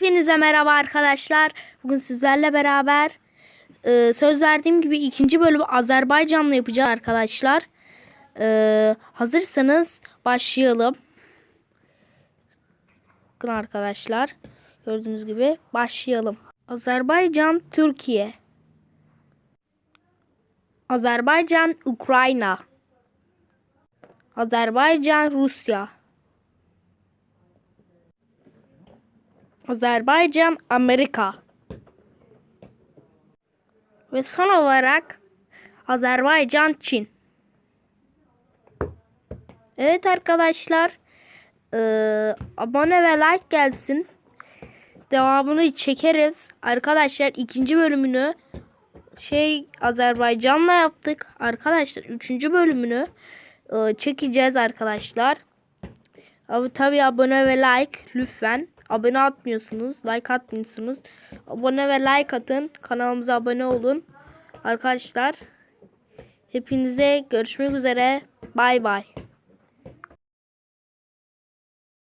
Hepinize merhaba arkadaşlar. Bugün sizlerle beraber e, söz verdiğim gibi ikinci bölümü Azerbaycan'la yapacağız arkadaşlar. E, hazırsanız başlayalım. Bakın arkadaşlar. Gördüğünüz gibi başlayalım. Azerbaycan, Türkiye. Azerbaycan, Ukrayna. Azerbaycan, Rusya. Azerbaycan, Amerika. Ve son olarak Azerbaycan, Çin. Evet arkadaşlar. eee, abone ve like gelsin. Devamını çekeriz. Arkadaşlar ikinci bölümünü şey Azerbaycan'la yaptık. Arkadaşlar üçüncü bölümünü eee, çekeceğiz arkadaşlar. Abi tabii abone ve like lütfen. Abone atmıyorsunuz, like atmıyorsunuz. Abone ve like atın. Kanalımıza abone olun. Arkadaşlar hepinize görüşmek üzere. Bay bay.